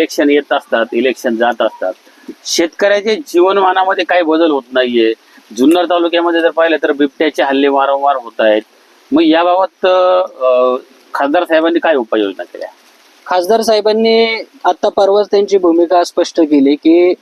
Election येत असतात election जात असतात. शेतकऱ्याच्या जीवनमानामध्ये काही बदल होत नाहीये. जुन्नर तालुक्यामध्ये जर पाहिलं तर बिबट्याचे हल्ले वारंवार होत आहेत. मग याबाबत खासदार साहेबांनी काय उपाययोजना केल्या? खासदार साहेबांनी आता परवाच त्यांची भूमिका स्पष्ट केली की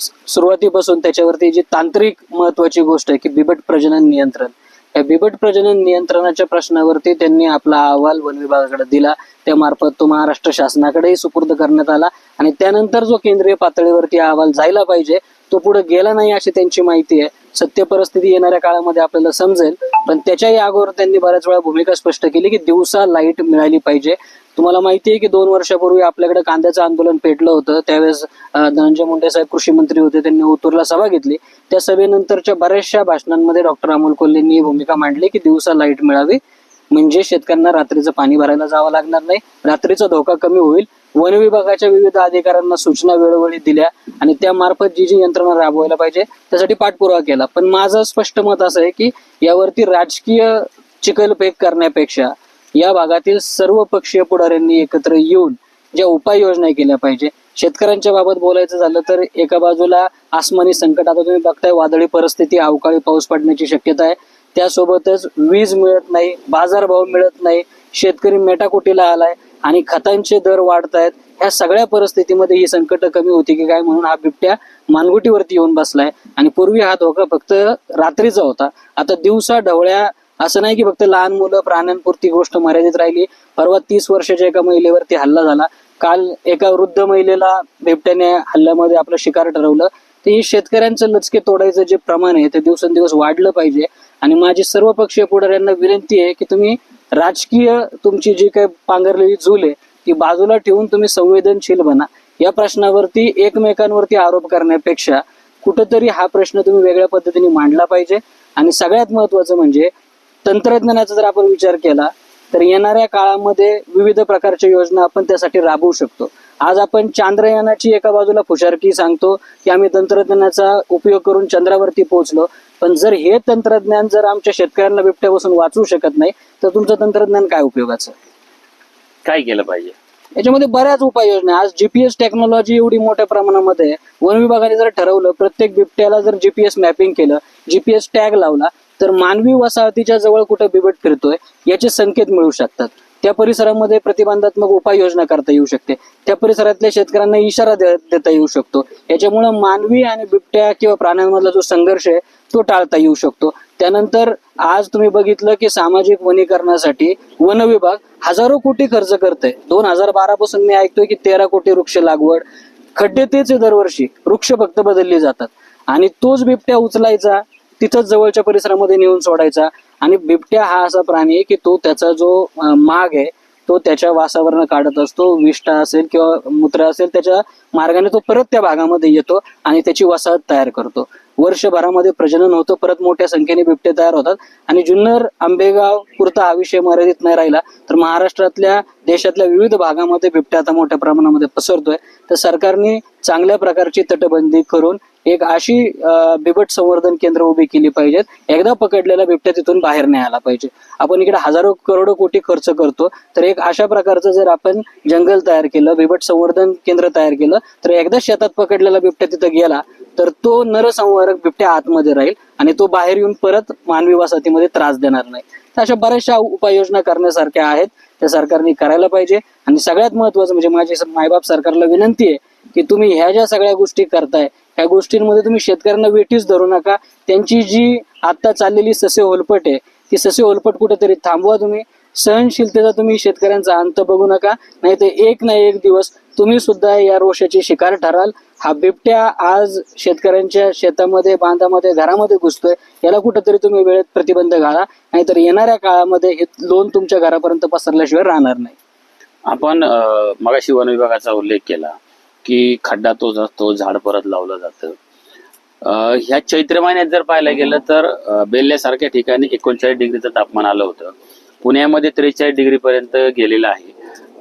सुरुवातीपासून त्याच्यावरती जी तांत्रिक महत्वाची गोष्ट आहे की बिबट प्रजनन नियंत्रण. बिबट प्रजनन नियंत्रणाच्या प्रश्नावरती त्यांनी आपला अहवाल वन विभागाकडे दिला. त्यामार्फत तो महाराष्ट्र शासनाकडेही सुपूर्द करण्यात आला. आणि त्यानंतर जो केंद्रीय पातळीवरती अहवाल जायला पाहिजे तो पुढे गेला नाही अशी त्यांची माहिती आहे. सत्य परिस्थिती येणाऱ्या काळामध्ये आपल्याला समजेल. पण त्याच्याही अगोदर त्यांनी बऱ्याच वेळा भूमिका स्पष्ट केली की दिवसा लाइट मिळाली पाहिजे. तुम्हाला माहिती आहे की दोन वर्षापूर्वी आपल्याकडे कांद्याचं आंदोलन पेटलं होतं. त्यावेळेस धनंजय मुंडे साहेब कृषी मंत्री होते. त्यांनी ओतूरला सभा घेतली. त्या सभेनंतरच्या बऱ्याचशा भाषणांमध्ये डॉक्टर अमोल कोल्हेंनी ही भूमिका मांडली की दिवसा लाइट मिळावी. म्हणजे शेतकऱ्यांना रात्रीचं पाणी भरायला जावं लागणार नाही. रात्रीचा धोका कमी होईल. वन विभागाच्या विविध अधिकाऱ्यांना सूचना वेळोवेळी दिल्या आणि त्यामार्फत जी जी यंत्रणा राबवायला पाहिजे त्यासाठी पाठपुरावा केला. पण माझं स्पष्ट मत असं आहे की यावरती राजकीय चिकलपेक करण्यापेक्षा या भागातील सर्व पक्षीय पुढाऱ्यांनी एकत्र येऊन ज्या उपाययोजना केल्या पाहिजे शेतकऱ्यांच्या बाबत बोलायचं झालं तर एका बाजूला आसमानी संकट आता तुम्ही बघताय वादळी परिस्थिती अवकाळी पाऊस पडण्याची शक्यता आहे. त्यासोबतच वीज मिळत नाही बाजारभाव मिळत नाही शेतकरी मेटाकुटीला आलाय. आणि खतांचे दर वाढत आहेत ह्या सगळ्या परिस्थितीमध्ये ही संकट कमी होती की काय म्हणून हा बिबट्या मानगुटीवरती येऊन बसलाय. आणि पूर्वी हा धोका फक्त रात्रीचा होता. आता दिवसा ढवळ्या असं नाही की फक्त लहान मुलं प्राण्यांपुरती गोष्ट मर्यादित राहिली. परवा तीस वर्षाच्या एका महिलेवरती हल्ला झाला. काल एका वृद्ध महिलेला बिबट्याने हल्ल्यामध्ये आपलं शिकार ठरवलं. तर ही शेतकऱ्यांचं लचके तोडायचं जे प्रमाण आहे ते दिवसेंदिवस वाढलं पाहिजे. आणि माझी सर्व पक्षीय पुढाऱ्यांना विनंती आहे की तुम्ही राजकीय तुमची जी काही पांघरलेली झूल आहे ती बाजूला ठेवून तुम्ही संवेदनशील बना. या प्रश्नावरती एकमेकांवरती आरोप करण्यापेक्षा कुठंतरी हा प्रश्न तुम्ही वेगळ्या पद्धतीने मांडला पाहिजे. आणि सगळ्यात महत्वाचं म्हणजे तंत्रज्ञानाचा जर आपण विचार केला तर येणाऱ्या काळामध्ये विविध प्रकारच्या योजना आपण त्यासाठी राबवू शकतो. आज आपण चांद्रयानाची एका बाजूला फुशारकी सांगतो की आम्ही तंत्रज्ञानाचा उपयोग करून चंद्रावरती पोहोचलो पण जर हे तंत्रज्ञान जर आमच्या शेतकऱ्यांना बिबट्यापासून वाचवू शकत नाही तर तुमचं तंत्रज्ञान काय उपयोगाचं काय केलं पाहिजे याच्यामध्ये बऱ्याच उपाययोजना. आज जीपीएस टेक्नॉलॉजी एवढी मोठ्या प्रमाणामध्ये आहे. वन विभागाने जर ठरवलं प्रत्येक बिबट्याला जर जीपीएस मॅपिंग केलं जीपीएस टॅग लावला तर मानवी वसाहतीच्या जवळ कुठं बिबट फिरतोय याचे संकेत मिळू शकतात त्या परिसरामध्ये प्रतिबंधात्मक उपाययोजना करता येऊ शकते. त्या परिसरातल्या शेतकऱ्यांना इशारा देता येऊ शकतो. याच्यामुळं मानवी आणि बिबट्या किंवा प्राण्यांमधला जो संघर्ष आहे तो टाळता येऊ शकतो. त्यानंतर आज तुम्ही बघितलं की सामाजिक वनीकरणासाठी वन विभाग हजारो कोटी खर्च करते दोन हजार बारा पासून मी ऐकतोय की तेरा कोटी वृक्ष लागवड खड्डे तेच दरवर्षी वृक्ष फक्त बदलले जातात. आणि तोच बिबट्या उचलायचा तिथंच जवळच्या परिसरामध्ये नेऊन सोडायचा. आणि बिबट्या हा असा प्राणी आहे की तो त्याचा जो माग आहे तो त्याच्या वासावरनं काढत असतो विष्ठा असेल किंवा मूत्र असेल त्याच्या मार्गाने तो परत त्या भागामध्ये येतो आणि त्याची वसाहत तयार करतो. वर्षभरामध्ये प्रजनन होतं परत मोठ्या संख्येने बिबटे तयार होतात. आणि जुन्नर आंबेगाव पुरता हा विषय मर्यादित नाही राहिला तर महाराष्ट्रातल्या देशातल्या विविध भागामध्ये बिबट्या आता मोठ्या प्रमाणामध्ये पसरतोय. तर सरकारने चांगल्या प्रकारची तटबंदी करून एक अशी बिबट संवर्धन केंद्र उभी केली पाहिजेत. एकदा पकडलेला बिबट्या तिथून बाहेर नाही आला पाहिजे. आपण इकडे हजारो करोडो कोटी खर्च करतो तर एक अशा प्रकारचं जर आपण जंगल तयार केलं बिबट संवर्धन केंद्र तयार केलं तर एकदा शेतात पकडलेला बिबट्या तिथं गेला तर तो नरसंहारक बिबट्या आतमध्ये राहील आणि तो बाहेर येऊन परत मानवी वसाहतीमध्ये त्रास देणार नाही. तर अशा बऱ्याचशा उपाययोजना करण्यासारख्या आहेत त्या सरकारने करायला पाहिजे. आणि सगळ्यात महत्वाचं म्हणजे माझी मायबाप सरकारला विनंती आहे की तुम्ही ह्या ज्या सगळ्या गोष्टी करताय ह्या गोष्टींमध्ये तुम्ही शेतकऱ्यांना वेठीच धरू नका. त्यांची जी आता चाललेली ससे होलपट आहे ती ससे होलपट कुठेतरी थांबवा तुम्ही. सहनशीलतेचा तुम्ही शेतकऱ्यांचा अंत बघू नका. नाही तर एक ना एक दिवस तुम्ही सुद्धा या रोषाची शिकार ठराल. हा बिबट्या आज शेतकऱ्यांच्या शेतामध्ये बांधामध्ये घरामध्ये घुसतोय. याला कुठंतरी तुम्ही वेळेत प्रतिबंध घाला. नाहीतर येणाऱ्या काळामध्ये हे लोन तुमच्या घरापर्यंत पसरल्याशिवाय राहणार नाही. आपण मगाशी वन विभागाचा उल्लेख केला. की खड्डा तोच असतो झाड परत लावलं जातं. ह्या चैत्र महिन्यात जर पाहायला गेलं तर बेल्ल्यासारख्या ठिकाणी एकोणचाळीस डिग्रीचं तापमान आलं होतं. पुण्यामध्ये त्रेचाळीस डिग्री पर्यंत गेलेलं आहे.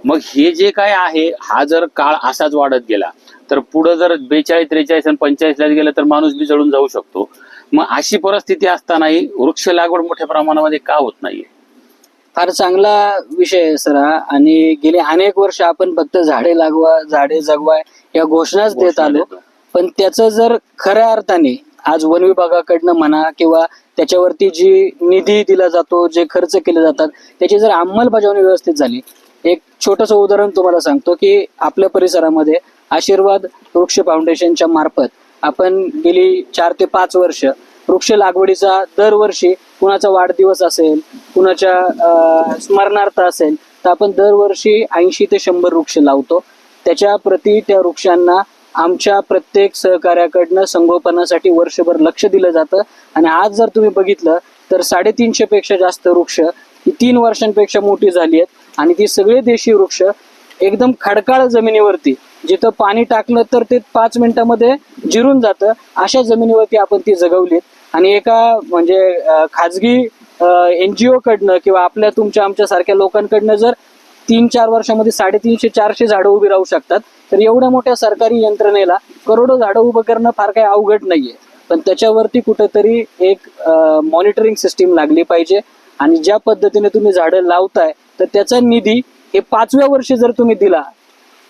मग हे जे काय आहे हा जर काळ असाच वाढत गेला तर पुढं जर बेचाळीस त्रेचाळीस आणि पंचेचाळीसला गेलं तर माणूस बी जळून जाऊ शकतो. मग अशी परिस्थिती असतानाही वृक्ष लागवड मोठ्या प्रमाणामध्ये का होत नाहीये? फार चांगला विषय आहे सर हा आणि गेले अनेक वर्ष आपण फक्त झाडे लागवा झाडे जगवा या घोषणाच देत आलो. पण त्याचं जर खऱ्या अर्थाने आज वन विभागाकडनं म्हणा किंवा त्याच्यावरती जी निधी दिला जातो जे खर्च केले जातात त्याची जर अंमलबजावणी व्यवस्थित झाली एक छोटंसं उदाहरण तुम्हाला सांगतो की आपल्या परिसरामध्ये आशीर्वाद वृक्ष फाउंडेशनच्या मार्फत आपण गेली चार ते पाच वर्ष वृक्ष लागवडीचा दरवर्षी कुणाचा वाढदिवस असेल कुणाच्या स्मरणार्थ असेल तर आपण दरवर्षी ऐंशी ते शंभर वृक्ष लावतो. त्याच्या प्रती त्या वृक्षांना आमच्या प्रत्येक सहकार्याकडनं संगोपनासाठी वर्षभर लक्ष दिलं जातं. आणि आज जर तुम्ही बघितलं तर साडेतीनशे पेक्षा जास्त वृक्ष ही तीन वर्षांपेक्षा मोठी झाली आहेत. आणि ती सगळे देशी वृक्ष एकदम खडकाळ जमिनीवरती जिथं पाणी टाकलं तर ते पाच मिनिटामध्ये जिरून जातं. अशा जमिनीवरती आपण ती जगवलीत. आणि एका म्हणजे खाजगी एनजीओ कडनं किंवा आपल्या तुमच्या आमच्या सारख्या लोकांकडनं जर तीन चार वर्षामध्ये साडेतीनशे चारशे झाडं उभी राहू शकतात तर एवढ्या मोठ्या सरकारी यंत्रणेला करोडो झाडं उभं करणं फार काही अवघड नाहीये. पण त्याच्यावरती कुठंतरी एक मॉनिटरिंग सिस्टीम लागली पाहिजे आणि ज्या पद्धतीने तुम्ही झाडं लावताय तर त्याचा निधी हे पाचव्या वर्षी जर तुम्ही दिला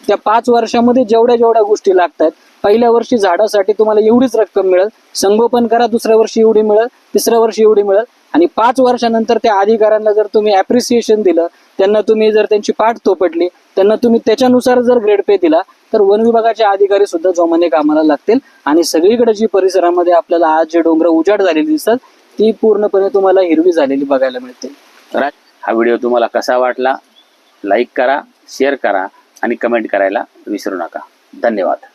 त्या पाच वर्षामध्ये जेवढ्या जेवढ्या गोष्टी लागतात पहिल्या वर्षी झाडासाठी तुम्हाला एवढीच रक्कम मिळेल संगोपन करा दुसऱ्या वर्षी एवढी मिळेल तिसऱ्या वर्षी एवढी मिळेल आणि पाच वर्षानंतर त्या अधिकाऱ्यांना जर तुम्ही ॲप्रिसिएशन दिलं त्यांना तुम्ही जर त्यांची पाठ तोपटली त्यांना तुम्ही त्याच्यानुसार जर ग्रेड पे दिला तर वन विभागाचे अधिकारी सुद्धा जोमाने कामाला लागतील. आणि सगळीकडे जी परिसरामध्ये आपल्याला आज जे डोंगर उजाड झालेली दिसतात ती पूर्णपणे तुम्हाला हिरवी झालेली बघायला मिळते. तर हा व्हिडिओ तुम्हाला कसा वाटला? लाईक करा शेअर करा आणि कमेंट करायला विसरू नका. धन्यवाद.